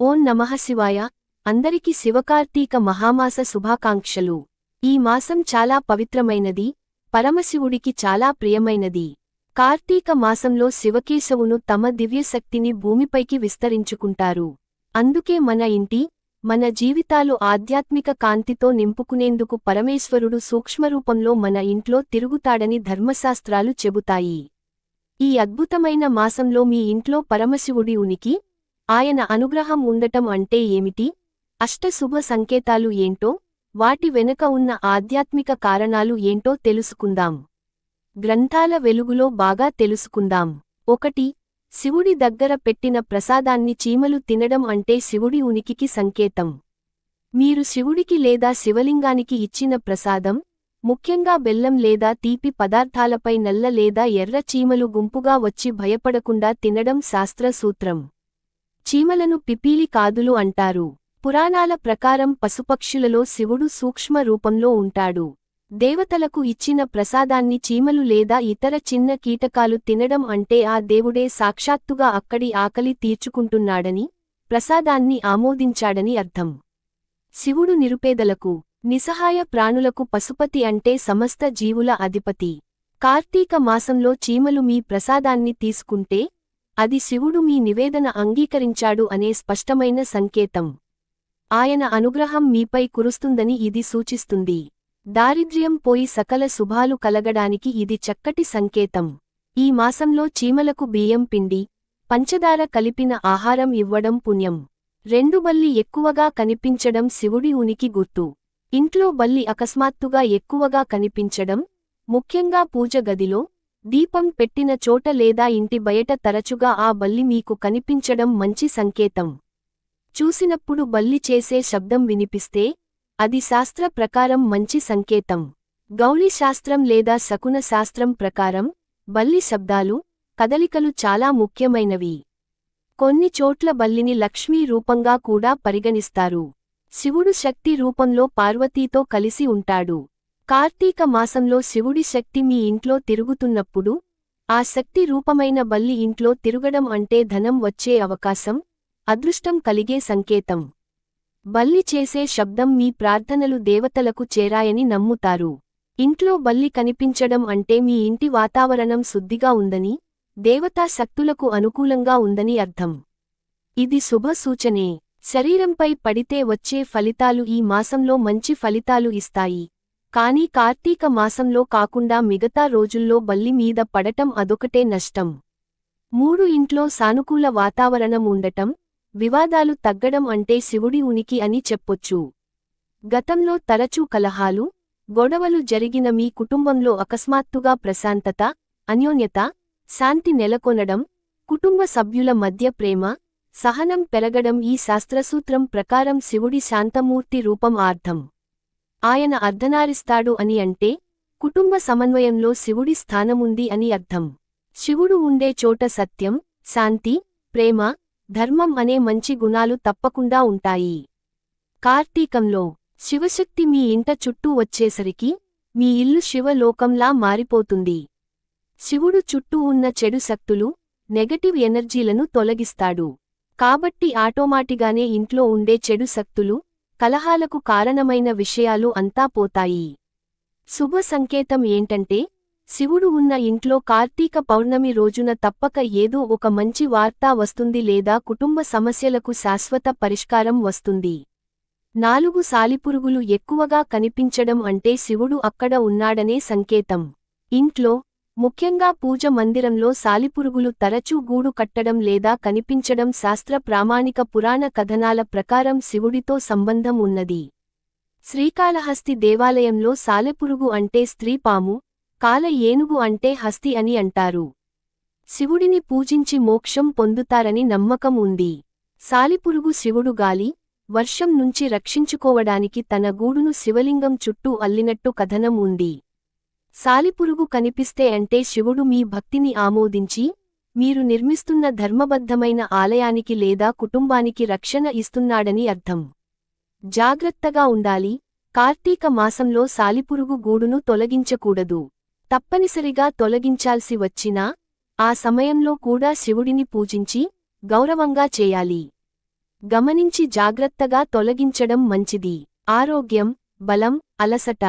ఓం నమః శివాయ. అందరికి శివకార్తీక మహామాస శుభాకాంక్షలు. ఈ మాసం చాలా పవిత్రమైనది పరమశివుడికి చాలా ప్రియమైనది. కార్తీక మాసంలో శివకేశవును తమ దివ్యశక్తిని భూమిపైకి విస్తరించుకుంటారు. అందుకే మన ఇంటి మన జీవితాలు ఆధ్యాత్మిక కాంతితో నింపుకునేందుకు పరమేశ్వరుడు సూక్ష్మరూపంలో మన ఇంట్లో తిరుగుతాడని ధర్మశాస్త్రాలు చెబుతాయి. ఈ అద్భుతమైన మాసంలో మీ ఇంట్లో పరమశివుడి ఉనికి ఆయన అనుగ్రహం ఉండటం అంటే ఏమిటి? అష్టశుభ సంకేతాలు ఏంటో వాటి వెనుక ఉన్న ఆధ్యాత్మిక కారణాలు ఏంటో తెలుసుకుందాం. గ్రంథాల వెలుగులో బాగా తెలుసుకుందాం. ఒకటి శివుడి దగ్గర పెట్టిన ప్రసాదాన్ని చీమలు తినడం అంటే శివుడి ఉనికికి సంకేతం. మీరు శివుడికి లేదా శివలింగానికి ఇచ్చిన ప్రసాదం ముఖ్యంగా బెల్లం లేదా తీపి పదార్థాలపై నల్ల లేదా ఎర్ర చీమలు గుంపుగా వచ్చి భయపడకుండా తినడం శాస్త్రసూత్రం. చీమలను పిపీలి కాదులు అంటారు. పురాణాల ప్రకారం పశుపక్షులలో శివుడు సూక్ష్మ రూపంలో ఉంటాడు. దేవతలకు ఇచ్చిన ప్రసాదాన్ని చీమలు లేదా ఇతర చిన్న కీటకాలు తినడం అంటే ఆ దేవుడే సాక్షాత్తుగా అక్కడి ఆకలి తీర్చుకుంటున్నాడని ప్రసాదాన్ని ఆమోదించాడని అర్థం. శివుడు నిరుపేదలకు నిసహాయ ప్రాణులకు పశుపతి అంటే సమస్త జీవుల అధిపతి. కార్తీక మాసంలో చీమలు మీ ప్రసాదాన్ని తీసుకుంటే అది శివుడు మీ నివేదన అంగీకరించాడు అనే స్పష్టమైన సంకేతం. ఆయన అనుగ్రహం మీపై కురుస్తుందని ఇది సూచిస్తుంది. దారిద్ర్యం పోయి సకల శుభాలు కలగడానికి ఇది చక్కటి సంకేతం. ఈ మాసంలో చీమలకు బియ్యం పిండి పంచదార కలిపిన ఆహారం ఇవ్వడం పుణ్యం. రెండు బల్లి ఎక్కువగా కనిపించడం శివుడి ఉనికి గుర్తు. ఇంట్లో బల్లి అకస్మాత్తుగా ఎక్కువగా కనిపించడం ముఖ్యంగా పూజ గదిలో దీపం పెట్టిన చోట లేదా ఇంటి బయట తరచుగా ఆ బల్లి మీకు కనిపించడం మంచి సంకేతం. చూసినప్పుడు బల్లి చేసే శబ్దం వినిపిస్తే అది శాస్త్ర ప్రకారం మంచి సంకేతం. గౌళి శాస్త్రం లేదా శకున శాస్త్రం ప్రకారం బల్లి శబ్దాలు కదలికలు చాలా ముఖ్యమైనవి. కొన్ని చోట్ల బల్లిని లక్ష్మీ రూపంగా కూడా పరిగణిస్తారు. శివుడు శక్తి రూపంలో పార్వతీతో కలిసి ఉంటాడు. కార్తీక మాసంలో శివుడి శక్తి మీ ఇంట్లో తిరుగుతున్నప్పుడు ఆ శక్తి రూపమైన బల్లి ఇంట్లో తిరగడం అంటే ధనం వచ్చే అవకాశం అదృష్టం కలిగే సంకేతం. బల్లి చేసే శబ్దం మీ ప్రార్థనలు దేవతలకు చేరాయని నమ్ముతారు. ఇంట్లో బల్లి కనిపించడం అంటే మీ ఇంటి వాతావరణం శుద్ధిగా ఉందని దేవతా శక్తులకు అనుకూలంగా ఉందని అర్థం. ఇది శుభ సూచనే. శరీరంపై పడితే వచ్చే ఫలితాలు ఈ మాసంలో మంచి ఫలితాలు ఇస్తాయి. కానీ కార్తీక మాసంలో కాకుండా మిగతా రోజుల్లో బల్లి మీద పడటం అదొకటే నష్టం. మూడు ఇంట్లో సానుకూల వాతావరణం ఉండటం వివాదాలు తగ్గడం అంటే శివుడి ఉనికి అని చెప్పొచ్చు. గతంలో తరచూ కలహాలు గొడవలు జరిగిన మీ కుటుంబంలో అకస్మాత్తుగా ప్రశాంతత అన్యోన్యత శాంతి నెలకొనడం కుటుంబ సభ్యుల మధ్య ప్రేమ సహనం పెరగడం ఈ శాస్త్రసూత్రం ప్రకారం శివుడి శాంతమూర్తి రూపం ఆర్థం. ఆయన అర్ధనారిస్తాడు అని అంటే కుటుంబ సమన్వయంలో శివుడి స్థానముంది అని అర్థం. శివుడు ఉండే చోట సత్యం శాంతి ప్రేమ ధర్మం అనే మంచి గుణాలు తప్పకుండా ఉంటాయి. కార్తీకంలో శివశక్తి మీ ఇంట చుట్టూ వచ్చేసరికి మీ ఇల్లు శివలోకంలా మారిపోతుంది. శివుడు చుట్టూ ఉన్న చెడు శక్తులు నెగటివ్ ఎనర్జీలను తొలగిస్తాడు. కాబట్టి ఆటోమాటిగానే ఇంట్లో ఉండే చెడు శక్తులు కలహాలకు కారణమైన విషయాలు అంతా పోతాయి. శుభ సంకేతం ఏంటంటే శివుడు ఉన్న ఇంట్లో కార్తీక పౌర్ణమి రోజున తప్పక ఏదో ఒక మంచి వార్తా వస్తుంది లేదా కుటుంబ సమస్యలకు శాశ్వత పరిష్కారం వస్తుంది. నాలుగు సాలిపురుగులు ఎక్కువగా కనిపించడం అంటే శివుడు అక్కడ ఉన్నాడనే సంకేతం. ఇంట్లో ముఖ్యంగా పూజ మందిరంలో సాలిపురుగులు తరచూ గూడు కట్టడం లేదా కనిపించడం శాస్త్ర ప్రామాణిక పురాణ కథనాల ప్రకారం శివుడితో సంబంధం ఉన్నది. శ్రీకాళహస్తి దేవాలయంలో సాలెపురుగు అంటే స్త్రీపాము కాల ఏనుగు అంటే హస్తి అని అంటారు. శివుడిని పూజించి మోక్షం పొందుతారని నమ్మకం ఉంది. సాలిపురుగు శివుడు గాలి వర్షం నుంచి రక్షించుకోవడానికి తన గూడును శివలింగం చుట్టూ అల్లినట్టు కథనం ఉంది. సాలిపురుగు కనిపిస్తే అంటే శివుడు మీ భక్తిని ఆమోదించి మీరు నిర్మిస్తున్న ధర్మబద్ధమైన ఆలయానికి లేదా కుటుంబానికి రక్షణ ఇస్తున్నాడని అర్థం. జాగ్రత్తగా ఉండాలి. కార్తీక మాసంలో సాలిపురుగు గూడును తొలగించకూడదు. తప్పనిసరిగా తొలగించాల్సి వచ్చినా ఆ సమయంలో కూడా శివుడిని పూజించి గౌరవంగా చేయాలి. గమనించి జాగ్రత్తగా తొలగించడం మంచిది. ఆరోగ్యం బలం అలసట.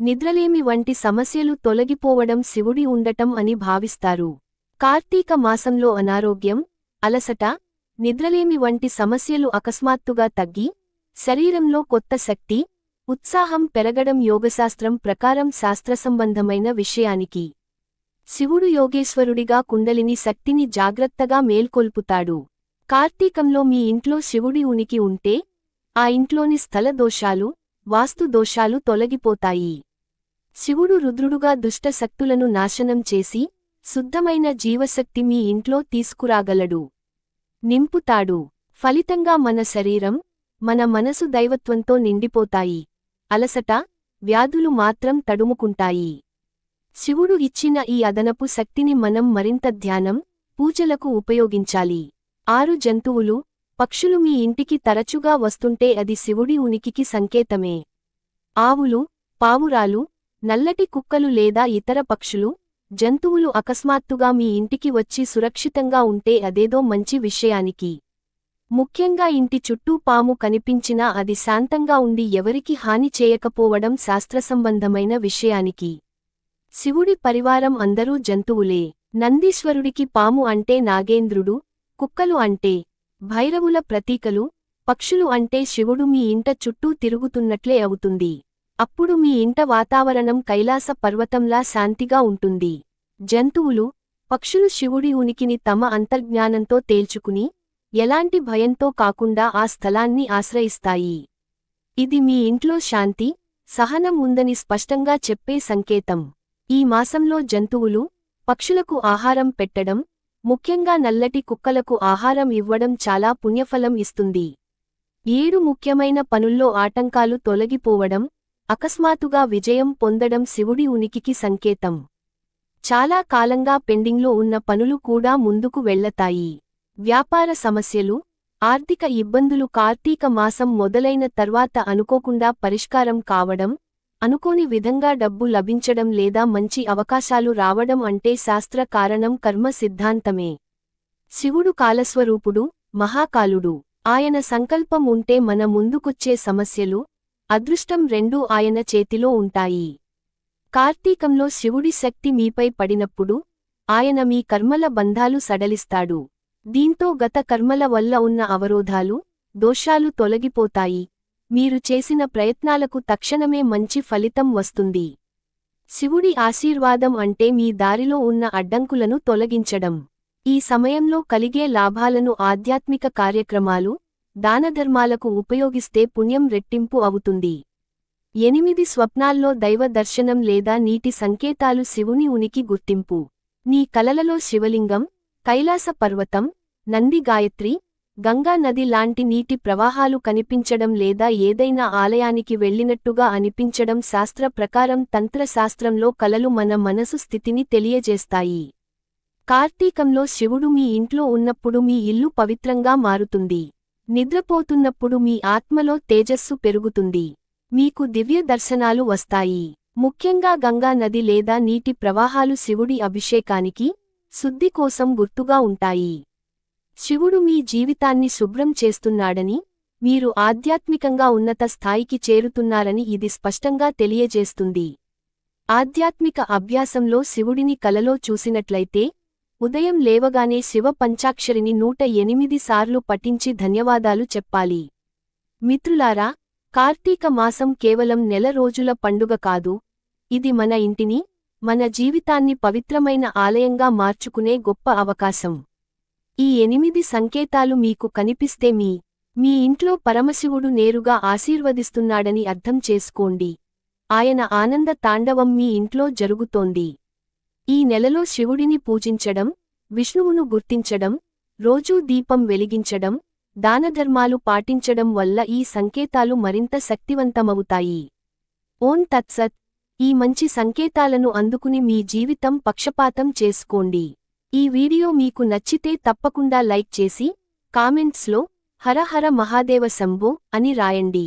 నిద్రలేమి వంటి సమస్యలు తొలగిపోవడం శివుడి ఉండటం అని భావిస్తారు. కార్తీక మాసంలో అనారోగ్యం అలసట నిద్రలేమి వంటి సమస్యలు అకస్మాత్తుగా తగ్గి శరీరంలో కొత్త శక్తి ఉత్సాహం పెరగడం యోగశాస్త్రం ప్రకారం శాస్త్రసంబంధమైన విషయానికి. శివుడు యోగేశ్వరుడిగా కుండలిని శక్తిని జాగ్రత్తగా మేల్కొల్పుతాడు. కార్తీకంలో మీ ఇంట్లో శివుడి ఉనికి ఉంటే ఆ ఇంట్లోని స్థల దోషాలు వాస్తు దోషాలు తొలగిపోతాయి. శివుడు రుద్రుడుగా దుష్ట శక్తులను నాశనం చేసి శుద్ధమైన జీవశక్తి మీ ఇంట్లో తీసుకురాగలడు. నింపుతాడు. ఫలితంగా మన శరీరం మన మనసు దైవత్వంతో నిండిపోతాయి. అలసట వ్యాధులు మాత్రం తడుముకుంటాయి. శివుడు ఇచ్చిన ఈ అదనపు శక్తిని మనం మరింత ధ్యానం పూజలకు ఉపయోగించాలి. ఆరు జంతువులు పక్షులు మీ ఇంటికి తరచుగా వస్తుంటే అది శివుడి ఉనికికి సంకేతమే. ఆవులు పావురాలు నల్లటి కుక్కలు లేదా ఇతర పక్షులు జంతువులు అకస్మాత్తుగా మీ ఇంటికి వచ్చి సురక్షితంగా ఉంటే అదేదో మంచి విషయానికి. ముఖ్యంగా ఇంటి చుట్టూ పాము కనిపించినా అది శాంతంగా ఉండి ఎవరికి హాని చేయకపోవడం శాస్త్రసంబంధమైన విషయానికి. శివుడి పరివారం అందరూ జంతువులే. నందీశ్వరుడికి పాము అంటే నాగేంద్రుడు కుక్కలు అంటే భైరవుల ప్రతీకలు పక్షులు అంటే శివుడు మీ ఇంట చుట్టూ తిరుగుతున్నట్లే అవుతుంది. అప్పుడు మీ ఇంట వాతావరణం కైలాస పర్వతంలా శాంతిగా ఉంటుంది. జంతువులు పక్షులు శివుడి ఉనికిని తమ అంతర్జ్ఞానంతో తేల్చుకుని ఎలాంటి భయంతో కాకుండా ఆ స్థలాన్ని ఆశ్రయిస్తాయి. ఇది మీ ఇంట్లో శాంతి సహనం ఉందని స్పష్టంగా చెప్పే సంకేతం. ఈ మాసంలో జంతువులు పక్షులకు ఆహారం పెట్టడం ముఖ్యంగా నల్లటి కుక్కలకు ఆహారం ఇవ్వడం చాలా పుణ్యఫలం ఇస్తుంది. ఏడు ముఖ్యమైన పనుల్లో ఆటంకాలు తొలగిపోవడం అకస్మాత్తుగా విజయం పొందడం శివుడి ఉనికికి సంకేతం. చాలా కాలంగా పెండింగ్లో ఉన్న పనులు కూడా ముందుకు వెళ్ళతాయి. వ్యాపార సమస్యలు ఆర్థిక ఇబ్బందులు కార్తీక మాసం మొదలైన తర్వాత అనుకోకుండా పరిష్కారం కావడం అనుకోని విధంగా డబ్బు లభించడం లేదా మంచి అవకాశాలు రావడం అంటే శాస్త్ర కారణం కర్మ సిద్ధాంతమే. శివుడు కాలస్వరూపుడు మహాకాలుడు. ఆయన సంకల్పం ఉంటే మన ముందుకొచ్చే సమస్యలు అదృష్టం రెండూ ఆయన చేతిలో ఉంటాయి. కార్తీకంలో శివుడి శక్తి మీపై పడినప్పుడు ఆయన మీ కర్మల బంధాలు సడలిస్తాడు. దీంతో గత కర్మల వల్ల ఉన్న అవరోధాలు దోషాలు తొలగిపోతాయి. మీరు చేసిన ప్రయత్నాలకు తక్షణమే మంచి ఫలితం వస్తుంది. శివుడి ఆశీర్వాదం అంటే మీ దారిలో ఉన్న అడ్డంకులను తొలగించడం. ఈ సమయంలో కలిగే లాభాలను ఆధ్యాత్మిక కార్యక్రమాలు దానధర్మాలకు ఉపయోగిస్తే పుణ్యం రెట్టింపు అవుతుంది. ఎనిమిది స్వప్నాల్లో దైవ దర్శనం లేదా నీటి సంకేతాలు శివుని ఉనికి గుర్తింపు. నీ కలలలో శివలింగం కైలాస పర్వతం నంది గాయత్రి గంగా నది లాంటి నీటి ప్రవాహాలు కనిపించడం లేదా ఏదైనా ఆలయానికి వెళ్ళినట్టుగా అనిపించడం శాస్త్ర ప్రకారం తంత్రశాస్త్రంలో కలలు మన మనసు స్థితిని తెలియజేస్తాయి. కార్తీకంలో శివుడు మీ ఇంట్లో ఉన్నప్పుడు మీ ఇల్లు పవిత్రంగా మారుతుంది. నిద్రపోతున్నప్పుడు మీ ఆత్మలో తేజస్సు పెరుగుతుంది. మీకు దివ్య దర్శనాలు వస్తాయి. ముఖ్యంగా గంగా నది లేదా నీటి ప్రవాహాలు శివుడి అభిషేకానికి శుద్ధి కోసం గుర్తుగా ఉంటాయి. శివుడు మీ జీవితాన్ని శుభ్రం చేస్తున్నాడని మీరు ఆధ్యాత్మికంగా ఉన్నత స్థాయికి చేరుతున్నారని ఇది స్పష్టంగా తెలియజేస్తుంది. ఆధ్యాత్మిక అభ్యాసంలో శివుడిని కలలో చూసినట్లయితే ఉదయం లేవగానే శివ పంచాక్షరిని నూట ఎనిమిది సార్లు పఠించి ధన్యవాదాలు చెప్పాలి. మిత్రులారా కార్తీక మాసం కేవలం నెల రోజుల పండుగ కాదు. ఇది మన ఇంటిని మన జీవితాన్ని పవిత్రమైన ఆలయంగా మార్చుకునే గొప్ప అవకాశం. ఈ ఎనిమిది సంకేతాలు మీకు కనిపిస్తే మీ మీ ఇంట్లో పరమశివుడు నేరుగా ఆశీర్వదిస్తున్నాడని అర్థం చేసుకోండి. ఆయన ఆనంద తాండవం మీ ఇంట్లో జరుగుతోంది. ఈ నెలలో శివుడిని పూజించడం విష్ణువును గుర్తించడం రోజూ దీపం వెలిగించడం దానధర్మాలు పాటించడం వల్ల ఈ సంకేతాలు మరింత శక్తివంతమవుతాయి. ఓం తత్సత్ ఈ మంచి సంకేతాలను అందుకుని మీ జీవితం పక్షపాతం చేసుకోండి. ఈ వీడియో మీకు నచ్చితే తప్పకుండా లైక్ చేసి కామెంట్స్లో హర హర మహాదేవ శంభో అని రాయండి.